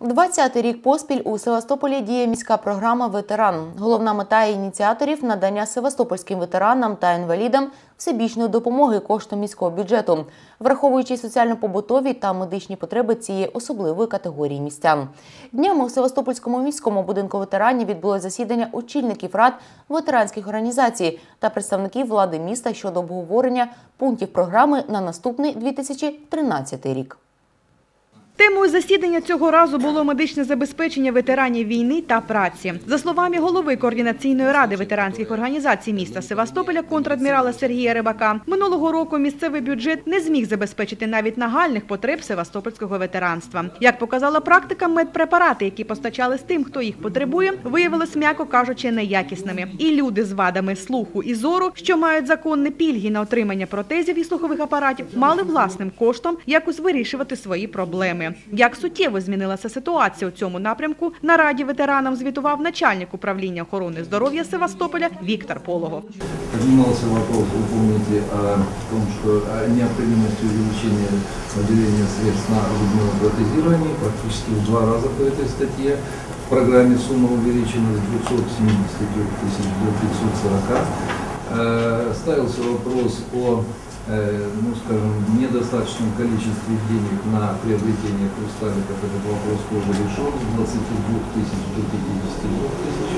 20-й рік поспіль у Севастополі діє міська програма Ветеран. Головна мета ініціаторів надання севастопольським ветеранам та інвалідам всебічної допомоги коштом міського бюджету, враховуючи соціально-побутові та медичні потреби цієї особливої категорії містян. Днями у Севастопольському міському будинку ветеранів відбулось засідання очільників рад ветеранських організацій та представників влади міста щодо обговорення пунктів програми на наступний 2013 рік. Темою засідання цього разу було медичне забезпечення ветеранів війни та праці. За словами голови координаційної ради ветеранських організацій міста Севастополя контрадмірала Сергія Рибака, минулого року місцевий бюджет не зміг забезпечити навіть нагальних потреб севастопольського ветеранства. Як показала практика, медпрепарати, які постачали з тим, хто їх потребує, виявились, м'яко кажучи, неякісними. І люди з вадами слуху і зору, що мають законні пільги на отримання протезів і слухових апаратів, мали власним коштом якось вирішувати свої проблеми. Як суттєво змінилася ситуація у цьому напрямку, на раді ветеранам звітував начальник управління охорони здоров'я Севастополя Віктор Пологов. Поднимался вопрос, вы помните, о том, что о необходимости увеличения выделения средств на зубное протезирование практически в два раза по этой статье. В программе сумма увеличена с 273 тысяч до 540. Э, Ставился вопрос о э, ну, скажем, недостаточном количестве денег на приобретение хрусталиков. Этот вопрос тоже решен с 22 тысяч до 52 тысяч.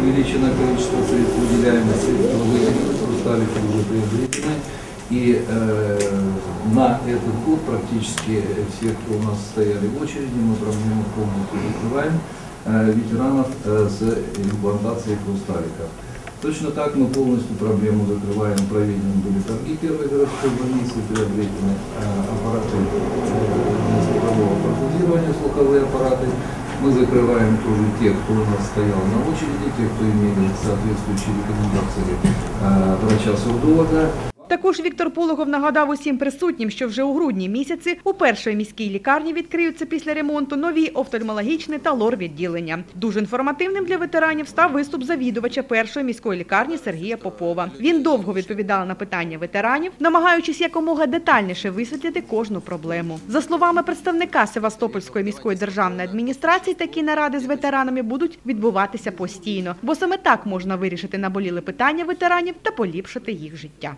Увеличено количество средств, выделяемых средства выделены, хрусталики уже приобретены. И э, на этот год практически все, кто у нас стояли в очереди, мы проблему полностью закрываем э, ветеранов э, с имплантацией хрусталиков. Точно так мы полностью проблему закрываем. Проведены были торги первой городской больницы, приобретены э, аппараты э, слухового протезирования, слуховые аппараты. Мы закрываем тоже тех, кто у нас стоял на очереди, тех, кто имели соответствующие рекомендации э, врача-сурдолога. Також Віктор Пологов нагадав усім присутнім, що вже у грудні місяці у першій міській лікарні відкриються після ремонту нові офтальмологічні та лор-відділення. Дуже інформативним для ветеранів став виступ завідувача першої міської лікарні Сергія Попова. Він довго відповідав на питання ветеранів, намагаючись якомога детальніше висвітлити кожну проблему. За словами представника Севастопольської міської державної адміністрації, такі наради з ветеранами будуть відбуватися постійно, бо саме так можна вирішити наболіле питання ветеранів та поліпшити їх життя.